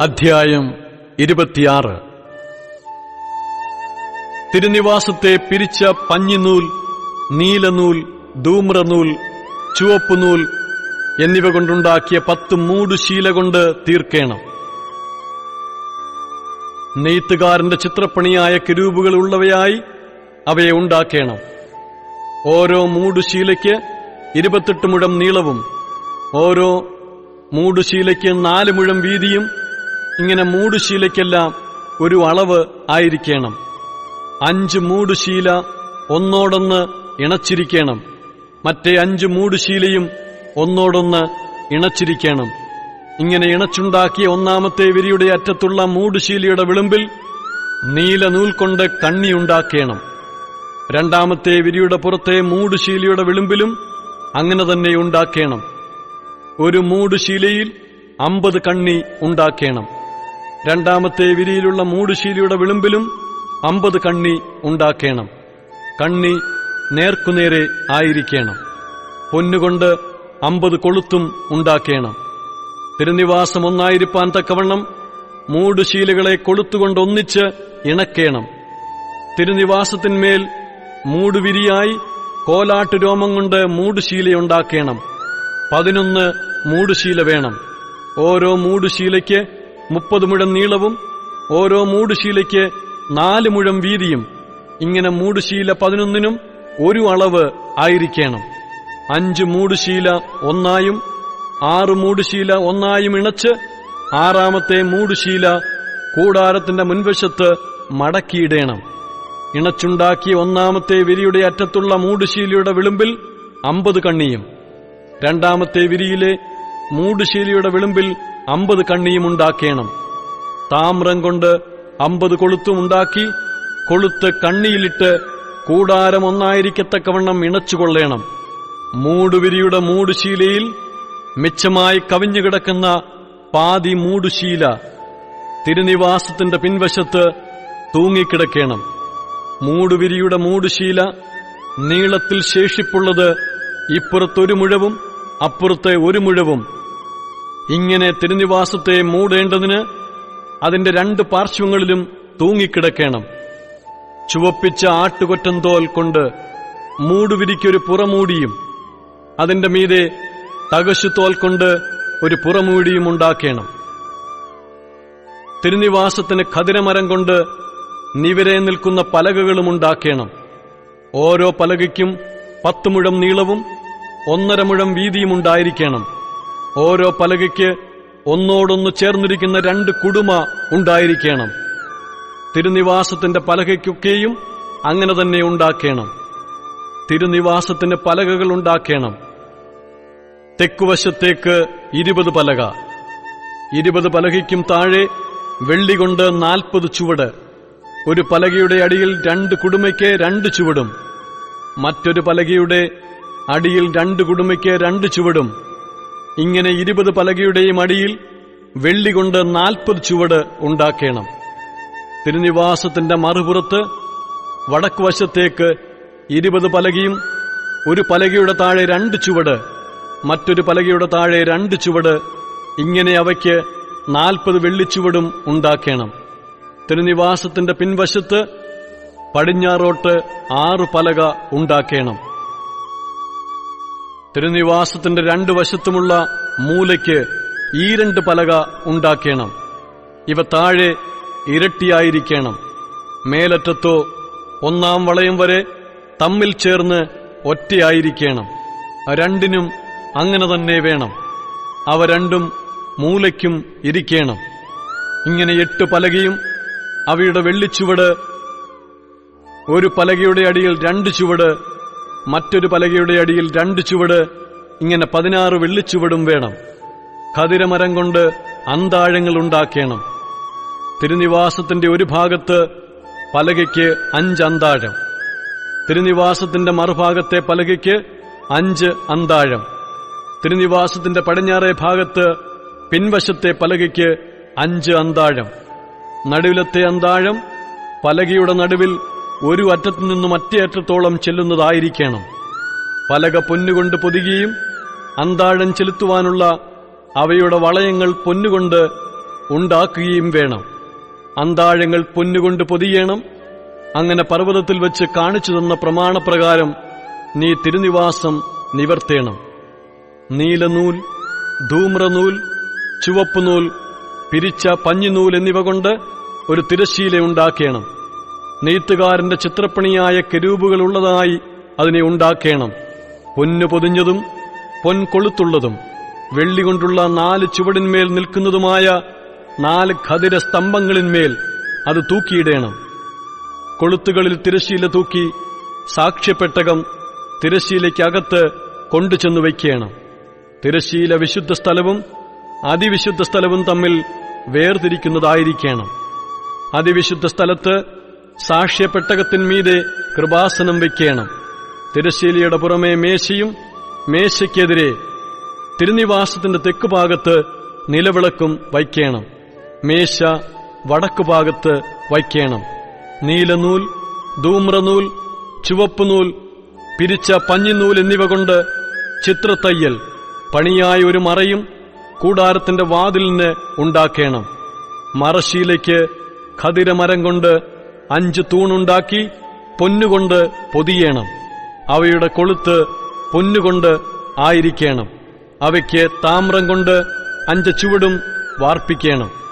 അധ്യായം ഇരുപത്തിയാറ്. തിരുനിവാസത്തെ പിരിച്ച പഞ്ഞിനൂൽ നീലനൂൽ ധൂമ്രനൂൽ ചുവപ്പുനൂൽ എന്നിവ കൊണ്ടുണ്ടാക്കിയ പത്ത് മൂടുശീല കൊണ്ട് തീർക്കേണം. നെയ്ത്തുകാരന്റെ ചിത്രപ്പണിയായ കിരൂപുകൾ ഉള്ളവയായി അവയെ ഉണ്ടാക്കേണം. ഓരോ മൂടുശീലയ്ക്ക് ഇരുപത്തെട്ട് മുഴം നീളവും ഓരോ മൂടുശീലയ്ക്ക് നാല് മുഴം വീതിയും ഇങ്ങനെ മൂടുശീലയ്ക്കെല്ലാം ഒരു അളവ് ആയിരിക്കണം. അഞ്ച് മൂടുശീല ഒന്നോടൊന്ന് ഇണച്ചിരിക്കണം. മറ്റേ അഞ്ച് മൂടുശീലയും ഒന്നോടൊന്ന് ഇണച്ചിരിക്കണം. ഇങ്ങനെ ഇണച്ചുണ്ടാക്കിയ ഒന്നാമത്തെ വിരിയുടെ അറ്റത്തുള്ള മൂടുശീലയുടെ വിളുമ്പിൽ നീല നൂൽ കൊണ്ട് കണ്ണിയുണ്ടാക്കണം രണ്ടാമത്തെ വിരിയുടെ പുറത്തെ മൂടുശീലയുടെ വിളുമ്പിലും അങ്ങനെ തന്നെ ഉണ്ടാക്കണം. ഒരു മൂടുശീലയിൽ അമ്പത് കണ്ണി ഉണ്ടാക്കേണം. രണ്ടാമത്തെ വിരിയിലുള്ള മൂടുശീലിയുടെ വിളുമ്പിലും അമ്പത് കണ്ണി ഉണ്ടാക്കേണം. കണ്ണി നേർക്കുനേരെ ആയിരിക്കണം. പൊന്നുകൊണ്ട് അമ്പത് കൊളുത്തും ഉണ്ടാക്കേണം. തിരുനിവാസം ഒന്നായിരിക്കാൻ തക്കവണ്ണം മൂടുശീലകളെ കൊളുത്തുകൊണ്ട് ഒന്നിച്ച് ഇണക്കേണം. തിരുനിവാസത്തിന്മേൽ മൂടുവിരിയായി കോലാട്ട് രോമം കൊണ്ട് മൂടുശീലയുണ്ടാക്കേണം. പതിനൊന്ന് മൂടുശീല വേണം. ഓരോ മൂടുശീലയ്ക്ക് മുപ്പത് മുഴം നീളവും ഓരോ മൂടുശീലയ്ക്ക് നാല് മുഴം വീതിയും. ഇങ്ങനെ മൂടുശീല പതിനൊന്നിനും ഒരു അളവ് ആയിരിക്കണം. അഞ്ച് മൂടുശീല ഒന്നായും ആറ് മൂടുശീല ഒന്നായും ഇണച്ച് ആറാമത്തെ മൂടുശീല കൂടാരത്തിന്റെ മുൻവശത്ത് മടക്കിയിടേണം. ഇണച്ചുണ്ടാക്കിയ ഒന്നാമത്തെ വിരിയുടെ അറ്റത്തുള്ള മൂടുശീലയുടെ വിളുമ്പിൽ അമ്പത് കണ്ണിയും. രണ്ടാമത്തെ വിരിയിലെ മൂടുശീലയുടെ വിളുമ്പിൽ അമ്പത് കണ്ണിയും ഉണ്ടാക്കേണം. താമ്രം കൊണ്ട് അമ്പത് കൊളുത്തും ഉണ്ടാക്കി കൊളുത്ത് കണ്ണിയിലിട്ട് കൂടാരം ഒന്നായിരിക്കത്തക്കവണ്ണം ഇണച്ചുകൊള്ളേണം. മൂടുവിരിയുടെ മൂടുശീലയിൽ മിച്ചമായി കവിഞ്ഞുകിടക്കുന്ന പാതി മൂടുശീല തിരുനിവാസത്തിന്റെ പിൻവശത്ത് തൂങ്ങിക്കിടക്കേണം. മൂടുവിരിയുടെ മൂടുശീല നീളത്തിൽ ശേഷിപ്പുള്ളത് ഇപ്പുറത്തൊരു മുഴവും അപ്പുറത്തെ ഒരു മുഴവും ഇങ്ങനെ തിരുനിവാസത്തെ മൂടേണ്ടതിന് അതിന്റെ രണ്ട് പാർശ്വങ്ങളിലും തൂങ്ങിക്കിടക്കണം. ചുവപ്പിച്ച ആട്ടുകൊറ്റൻ തോൽ കൊണ്ട് മൂടുവിരിക്കൊരു പുറമൂടിയും അതിന്റെ മീതെ തകശുത്തോൽ തോൽ കൊണ്ട് ഒരു പുറമൂടിയും ഉണ്ടാക്കണം. തിരുനിവാസത്തിന് ഖതിരമരം കൊണ്ട് നിവരെ നിൽക്കുന്ന പലകകളും ഉണ്ടാക്കണം. ഓരോ പലകയ്ക്കും പത്ത് മുഴം നീളവും ഒന്നര മുഴം വീതിയും ഉണ്ടായിരിക്കണം. ഓരോ പലകയ്ക്ക് ഒന്നോടൊന്ന് ചേർന്നിരിക്കുന്ന രണ്ട് കുടുമ ഉണ്ടായിരിക്കണം. തിരുനിവാസത്തിന്റെ പലകയ്ക്കൊക്കെയും അങ്ങനെ തന്നെ ഉണ്ടാക്കണം. തിരുനിവാസത്തിന് പലകകൾ ഉണ്ടാക്കണം. തെക്കുവശത്തേക്ക് ഇരുപത് പലക. ഇരുപത് പലകയ്ക്കും താഴെ വെള്ളി കൊണ്ട് നാൽപ്പത് ചുവട്. ഒരു പലകയുടെ അടിയിൽ രണ്ട് കുടുമയ്ക്ക് രണ്ട് ചുവടും. മറ്റൊരു പലകയുടെ അടിയിൽ രണ്ട് കുടുമയ്ക്ക് രണ്ട് ചുവടും. ഇങ്ങനെ ഇരുപത് പലകയുടെയും അടിയിൽ വെള്ളി കൊണ്ട് നാൽപ്പത് ചുവട് ഉണ്ടാക്കണം. തിരുനിവാസത്തിന്റെ മറുപുറത്ത് വടക്കു വശത്തേക്ക് ഇരുപത് പലകയും ഒരു പലകയുടെ താഴെ രണ്ട് ചുവട് മറ്റൊരു പലകയുടെ താഴെ രണ്ട് ചുവട് ഇങ്ങനെ അവയ്ക്ക് നാൽപ്പത് വെള്ളിച്ചുവടും ഉണ്ടാക്കണം. തിരുനിവാസത്തിന്റെ പിൻവശത്ത് പടിഞ്ഞാറോട്ട് ആറ് പലക ഉണ്ടാക്കേണം. തിരുനിവാസത്തിന്റെ രണ്ടു വശത്തുമുള്ള മൂലയ്ക്ക് ഈ രണ്ട് പലക ഉണ്ടാക്കേണം. ഇവ താഴെ ഇരട്ടിയായിരിക്കണം. മേലറ്റത്തോ ഒന്നാം വളയം വരെ തമ്മിൽ ചേർന്ന് ഒറ്റയായിരിക്കണം. രണ്ടിനും അങ്ങനെ തന്നെ വേണം. അവ രണ്ടും മൂലയ്ക്കും ഇരിക്കണം. ഇങ്ങനെ എട്ട് പലകയും അവയുടെ വെള്ളിച്ചുവട് ഒരു പലകയുടെ അടിയിൽ രണ്ട് ചുവട് മറ്റൊരു പലകയുടെ അടിയിൽ രണ്ട് ചുവട് ഇങ്ങനെ പതിനാറ് വെള്ളിച്ചുവടും വേണം. ഖതിരമരം കൊണ്ട് അന്താഴങ്ങൾ ഉണ്ടാക്കണം. തിരുനിവാസത്തിന്റെ ഒരു ഭാഗത്ത് പലകയ്ക്ക് അഞ്ച് അന്താഴം. തിരുനിവാസത്തിന്റെ മറുഭാഗത്തെ പലകയ്ക്ക് അഞ്ച് അന്താഴം. തിരുനിവാസത്തിന്റെ പടിഞ്ഞാറേ ഭാഗത്ത് പിൻവശത്തെ പലകയ്ക്ക് അഞ്ച് അന്താഴം. നടുവിലത്തെ അന്താഴം പലകയുടെ നടുവിൽ ഒരു അറ്റത്തു നിന്നും മറ്റേ അറ്റത്തോളം ചെല്ലുന്നതായിരിക്കണം. പലക പൊന്നുകൊണ്ട് പൊതിയുകയും അന്താഴം ചെലുത്തുവാനുള്ള അവയുടെ വളയങ്ങൾ പൊന്നുകൊണ്ട് ഉണ്ടാക്കുകയും വേണം. അന്താഴങ്ങൾ പൊന്നുകൊണ്ട് പൊതിയണം. അങ്ങനെ പർവതത്തിൽ വെച്ച് കാണിച്ചു തന്ന പ്രമാണപ്രകാരം നീ തിരുനിവാസം നിവർത്തേണം. നീലനൂൽ ധൂമ്രനൂൽ ചുവപ്പുനൂൽ പിരിച്ച പഞ്ഞിനൂൽ എന്നിവ കൊണ്ട് ഒരു തിരശീല ഉണ്ടാക്കേണം. നെയ്ത്തുകാരന്റെ ചിത്രപ്പണിയായ കെരൂപുകളുള്ളതായി അതിനെ ഉണ്ടാക്കേണം. പൊന്നു പൊതിഞ്ഞതും പൊൻകൊളുത്തുള്ളതും വെള്ളി കൊണ്ടുള്ള നാല് ചുവടിന്മേൽ നിൽക്കുന്നതുമായ നാല് ഖതിര സ്തംഭങ്ങളിന്മേൽ അത് തൂക്കിയിടേണം. കൊളുത്തുകളിൽ തിരശ്ശീല തൂക്കി സാക്ഷ്യപ്പെട്ടകം തിരശ്ശീലയ്ക്കകത്ത് കൊണ്ടുചെന്നു വയ്ക്കണം. തിരശ്ശീല വിശുദ്ധ സ്ഥലവും അതിവിശുദ്ധ സ്ഥലവും തമ്മിൽ വേർതിരിക്കുന്നതായിരിക്കണം. അതിവിശുദ്ധ സ്ഥലത്ത് സാക്ഷ്യപ്പെട്ടകത്തിന്മീതെ കൃപാസനം വയ്ക്കണം. തിരശീലയുടെ പുറമെ മേശയും മേശയ്ക്കെതിരെ തിരുനിവാസത്തിന്റെ തെക്കുഭാഗത്ത് നിലവിളക്കും വയ്ക്കണം. മേശ വടക്കുഭാഗത്ത് വയ്ക്കണം. നീലനൂൽ ധൂമ്രനൂൽ ചുവപ്പുനൂൽ പിരിച്ച പഞ്ഞിനൂൽ എന്നിവ കൊണ്ട് ചിത്രത്തയ്യൽ പണിയായ ഒരു മറയും കൂടാരത്തിന്റെ വാതിലിന് ഉണ്ടാക്കേണം. മറശീലയ്ക്ക് ഖതിരമരം കൊണ്ട് അഞ്ച് തൂണുണ്ടാക്കി പൊന്നുകൊണ്ട് പൊതിയണം. അവയുടെ കൊളുത്ത് പൊന്നുകൊണ്ട് ആയിരിക്കണം. അവയ്ക്ക് താമ്രം കൊണ്ട് അഞ്ച് ചുവടും വാർപ്പിക്കണം.